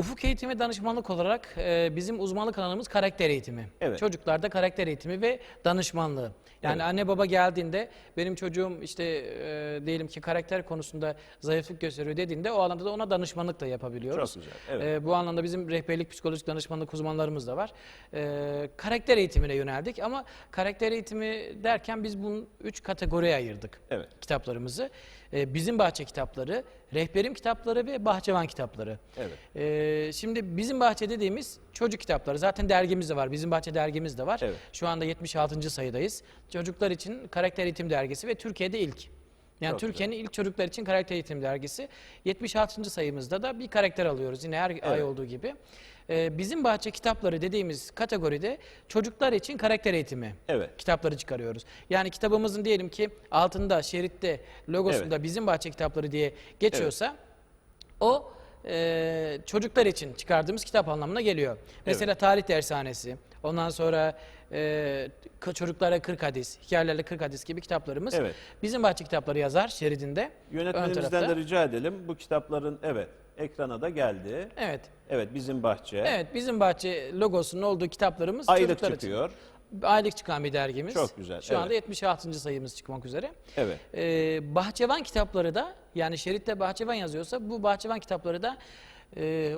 Ufuk eğitimi danışmanlık olarak e, bizim uzmanlık alanımız karakter eğitimi. Evet. Çocuklarda karakter eğitimi ve danışmanlığı. Yani Evet. anne baba geldiğinde benim çocuğum işte e, diyelim ki karakter konusunda zayıflık gösteriyor dediğinde o alanda da ona danışmanlık da yapabiliyoruz. Çok güzel, evet. E, bu anlamda bizim rehberlik psikolojik danışmanlık uzmanlarımız da var. E, karakter eğitimine yöneldik ama karakter eğitimi derken biz bunu üç kategoriye ayırdık Evet. kitaplarımızı. E, bizim bahçe kitapları, rehberim kitapları ve bahçıvan kitapları. Evet. Ee, şimdi bizim bahçe dediğimiz çocuk kitapları. Zaten dergimiz de var. Bizim bahçe dergimiz de var. Evet. Şu anda 76. sayıdayız. Çocuklar için karakter eğitim dergisi ve Türkiye'de ilk. Yani Çok Türkiye'nin ilk çocuklar için karakter eğitim dergisi. 76. sayımızda da bir karakter alıyoruz yine her ay olduğu gibi. Ee, bizim bahçe kitapları dediğimiz kategoride çocuklar için karakter eğitimi Evet. kitapları çıkarıyoruz. Yani kitabımızın diyelim ki altında şeritte logosunda Evet. bizim bahçe kitapları diye geçiyorsa o e, çocuklar için çıkardığımız kitap anlamına geliyor. Mesela tarih dershanesi, ondan sonra e, çocuklara 40 hadis, hikayelerle 40 hadis gibi kitaplarımız. Evet. Bizim bahçe kitapları yazar şeridinde. ön Yönetmenimizden de rica edelim. Bu kitapların evet ekrana da geldi. Evet. Evet bizim bahçe. Evet, bizim bahçe logosunun olduğu kitaplarımız Aylık çıkıyor. için. Aylık çıkan bir dergimiz. Çok güzel, Şu anda evet. 76. sayımız çıkmak üzere. Evet. Ee, bahçevan kitapları da yani şeritte bahçevan yazıyorsa bu bahçevan kitapları da e,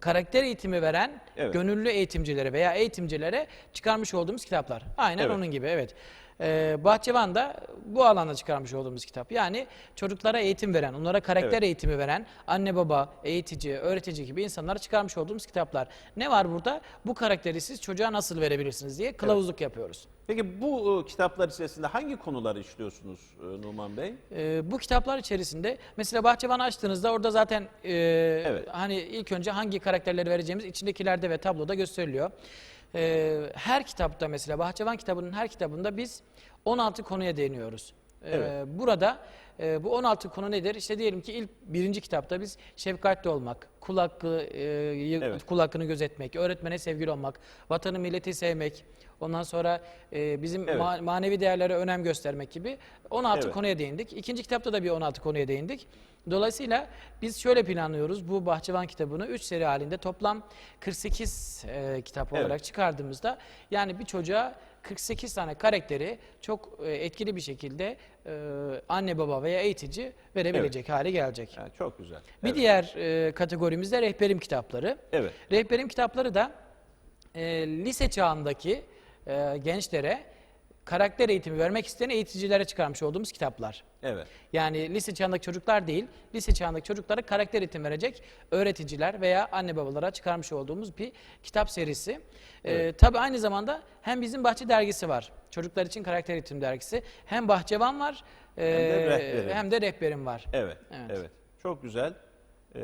karakter eğitimi veren Evet. gönüllü eğitimcilere veya eğitimcilere çıkarmış olduğumuz kitaplar. Aynen Evet. onun gibi evet. Ee, bahçevan da bu alanda çıkarmış olduğumuz kitap. Yani çocuklara eğitim veren, onlara karakter Evet. eğitimi veren anne baba, eğitici, öğretici gibi insanlara çıkarmış olduğumuz kitaplar. Ne var burada? Bu karakteri siz çocuğa nasıl verebilirsiniz diye kılavuzluk yapıyoruz. Peki bu e, kitaplar içerisinde hangi konuları işliyorsunuz e, Numan Bey? Ee, bu kitaplar içerisinde mesela Bahçıvan'ı açtığınızda orada zaten e, hani ilk önce hangi karakterleri vereceğimiz içindekilerde ve tabloda gösteriliyor. Ee, her kitapta mesela Bahçıvan kitabının her kitabında biz 16 konuya değiniyoruz. Ee, Evet. Burada e, bu 16 konu nedir? İşte diyelim ki ilk birinci kitapta biz şefkatli olmak, kul hakkı, e, Evet. kul hakkını gözetmek, öğretmene sevgili olmak, vatanı milleti sevmek, ondan sonra e, bizim Evet. ma- manevi değerlere önem göstermek gibi 16 Evet. konuya değindik. İkinci kitapta da bir 16 konuya değindik. Dolayısıyla biz şöyle planlıyoruz bu Bahçıvan kitabını 3 seri halinde toplam 48 e, kitap Evet. olarak çıkardığımızda yani bir çocuğa 48 tane karakteri çok e, etkili bir şekilde e, anne baba veya eğitici verebilecek hale gelecek. Ha, çok güzel. Bir evet. diğer e, kategorimiz de rehberim kitapları. Evet. Rehberim kitapları da e, lise çağındaki e, gençlere karakter eğitimi vermek isteyen eğiticilere çıkarmış olduğumuz kitaplar. Evet. Yani lise çağındaki çocuklar değil, lise çağındaki çocuklara karakter eğitimi verecek öğreticiler veya anne babalara çıkarmış olduğumuz bir kitap serisi. Ee, Evet. tabii aynı zamanda hem bizim Bahçe dergisi var, çocuklar için karakter eğitim dergisi, hem Bahçevan var, de ee, Rehberim. hem de rehberim var. Evet. Evet. Evet. Çok güzel. Ee,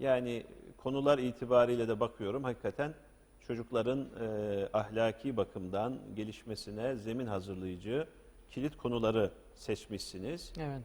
yani konular itibariyle de bakıyorum hakikaten çocukların e, ahlaki bakımdan gelişmesine zemin hazırlayıcı kilit konuları seçmişsiniz. Evet.